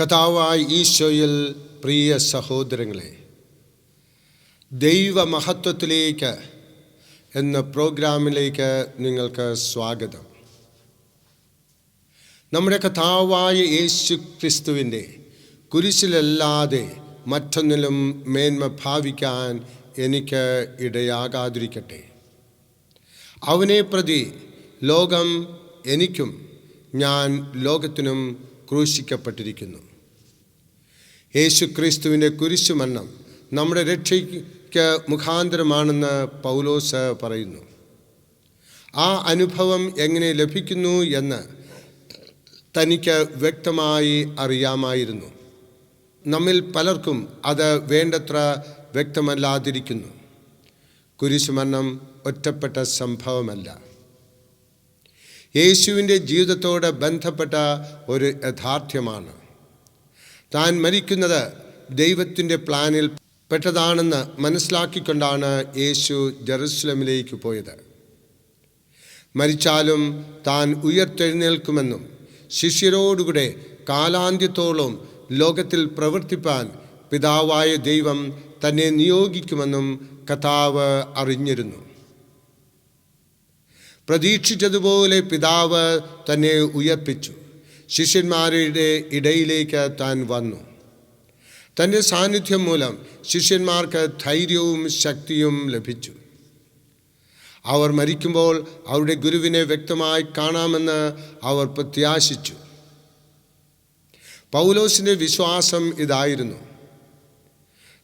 കഥാവായ ഈശോയിൽ പ്രിയ സഹോദരങ്ങളെ ദൈവമഹത്വത്തിലേക്ക് എന്ന പ്രോഗ്രാമിലേക്ക് നിങ്ങൾക്ക് സ്വാഗതം. നമ്മുടെ കഥാവായ യേശു ക്രിസ്തുവിന്റെ കുരിശിലല്ലാതെ മറ്റൊന്നിലും മേന്മ ഭാവിക്കാൻ എനിക്ക് ഇടയാകാതിരിക്കട്ടെ. അവനെ പ്രതി ലോകം എനിക്കും ഞാൻ ലോകത്തിനും ക്രൂശിക്കപ്പെട്ടിരിക്കുന്നു. യേശു ക്രിസ്തുവിന്റെ കുരിശുമരണം നമ്മുടെ രക്ഷയ്ക്ക് മുഖാന്തരമാണെന്ന് പൗലോസ് പറയുന്നു. ആ അനുഭവം എങ്ങനെ ലഭിക്കുന്നു എന്ന് തനിക്ക് വ്യക്തമായി അറിയാമായിരുന്നു. നമ്മിൽ പലർക്കും അത് വേണ്ടത്ര വ്യക്തമല്ലാതിരിക്കുന്നു. കുരിശുമരണം ഒറ്റപ്പെട്ട സംഭവമല്ല. യേശുവിന്റെ ജീവിതത്തോട് ബന്ധപ്പെട്ട ഒരു യഥാർത്ഥ്യമാണ്. താൻ മരിക്കുന്നത് ദൈവത്തിന്റെ പ്ലാനിൽ പെട്ടതാണെന്ന് മനസ്സിലാക്കിക്കൊണ്ടാണ് യേശു ജെറുസലമിലേക്ക് പോയത്. മരിച്ചാലും താൻ ഉയർത്തെഴുന്നേൽക്കുമെന്നും ശിഷ്യരോടുകൂടെ കാലാന്ത്യത്തോളം ലോകത്തിൽ പ്രവർത്തിപ്പാൻ പിതാവായ ദൈവം തന്നെ നിയോഗിക്കുമെന്നും കഥാവ് അറിഞ്ഞിരുന്നു. പ്രതീക്ഷിച്ചതുപോലെ പിതാവ് തന്നെ ഉയർപ്പിച്ചു. ശിഷ്യന്മാരുടെ ഇടയിലേക്ക് താൻ വന്നു. തന്റെ സാന്നിധ്യം മൂലം ശിഷ്യന്മാർക്ക് ധൈര്യവും ശക്തിയും ലഭിച്ചു. അവർ മരിക്കുമ്പോൾ അവരുടെ ഗുരുവിനെ വ്യക്തമായി കാണാമെന്ന് അവർ പ്രത്യാശിച്ചു. പൗലോസിന്റെ വിശ്വാസം ഇതായിരുന്നു.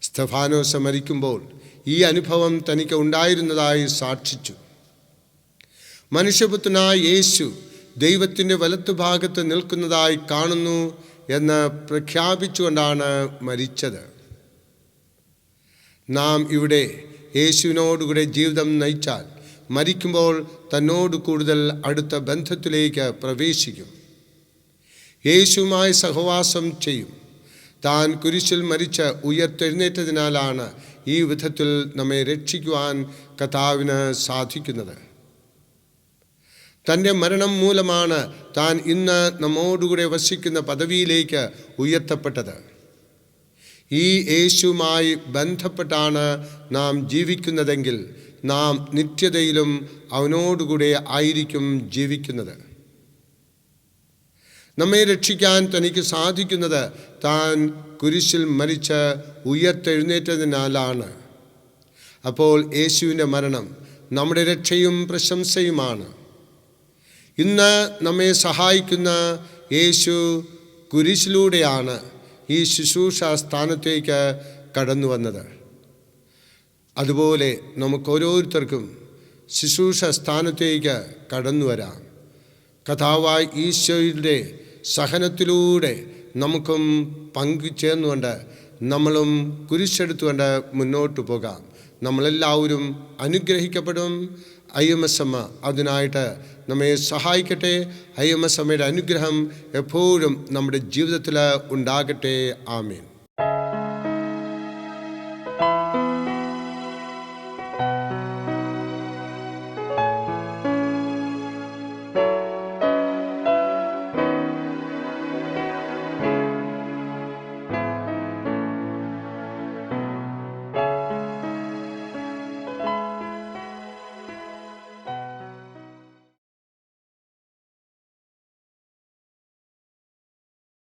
സ്തഫാനോസ് മരിക്കുമ്പോൾ ഈ അനുഭവം തനിക്ക് ഉണ്ടായിരുന്നതായി സാക്ഷിച്ചു. മനുഷ്യപുത്രനായ യേശു ദൈവത്തിന്റെ വലത്തുഭാഗത്ത് നിൽക്കുന്നതായി കാണുന്നു എന്ന് പ്രഖ്യാപിച്ചുകൊണ്ടാണ് മരിച്ചത്. നാം ഇവിടെ യേശുവിനോടുകൂടെ ജീവിതം നയിച്ചാൽ മരിക്കുമ്പോൾ തന്നോട് കൂടുതൽ അടുത്ത ബന്ധത്തിലേക്ക് പ്രവേശിക്കും. യേശുവുമായി സഹവാസം ചെയ്യും. താൻ കുരിശിൽ മരിച്ച് ഉയർത്തെഴുന്നേറ്റതിനാലാണ് ഈ വിധത്തിൽ നമ്മെ രക്ഷിക്കുവാൻ കഥാവിന് സാധിക്കുന്നത്. തന്റെ മരണം മൂലമാണ് താൻ ഇന്ന് നമ്മോടുകൂടെ വസിക്കുന്ന പദവിയിലേക്ക് ഉയർത്തപ്പെട്ടത്. ഈ യേശുമായി ബന്ധപ്പെട്ടാണ് നാം ജീവിക്കുന്നതെങ്കിൽ നാം നിത്യതയിലും അവനോടുകൂടെ ആയിരിക്കും ജീവിക്കുന്നത്. നമ്മെ രക്ഷിക്കാൻ തനിക്ക് സാധിക്കുന്നത് താൻ കുരിശിൽ മരിച്ച് ഉയർത്തെഴുന്നേറ്റതിനാലാണ്. അപ്പോൾ യേശുവിന്റെ മരണം നമ്മുടെ രക്ഷയും പ്രശംസയുമാണ്. ഇന്ന് നമ്മെ സഹായിക്കുന്ന യേശു കുരിശിലൂടെയാണ് ഈ ശുശ്രൂഷ സ്ഥാനത്തേക്ക് കടന്നു വന്നത്. അതുപോലെ നമുക്ക് ഓരോരുത്തർക്കും ശുശ്രൂഷ സ്ഥാനത്തേക്ക് കടന്നു വരാം. കഥാവായി ഈശോയുടെ സഹനത്തിലൂടെ നമുക്കും പങ്കുചേർന്നുകൊണ്ട് നമ്മളും കുരിശെടുത്തുകൊണ്ട് മുന്നോട്ട് പോകാം. നമ്മളെല്ലാവരും അനുഗ്രഹിക്കപ്പെടും. ഐ എം എസ് എമ്മ അതിനായിട്ട് നമ്മെ സഹായിക്കട്ടെ. ഐ എം എസ് അമ്മയുടെ അനുഗ്രഹം എപ്പോഴും നമ്മുടെ ജീവിതത്തിൽ ഉണ്ടാകട്ടെ. ആമീൻ.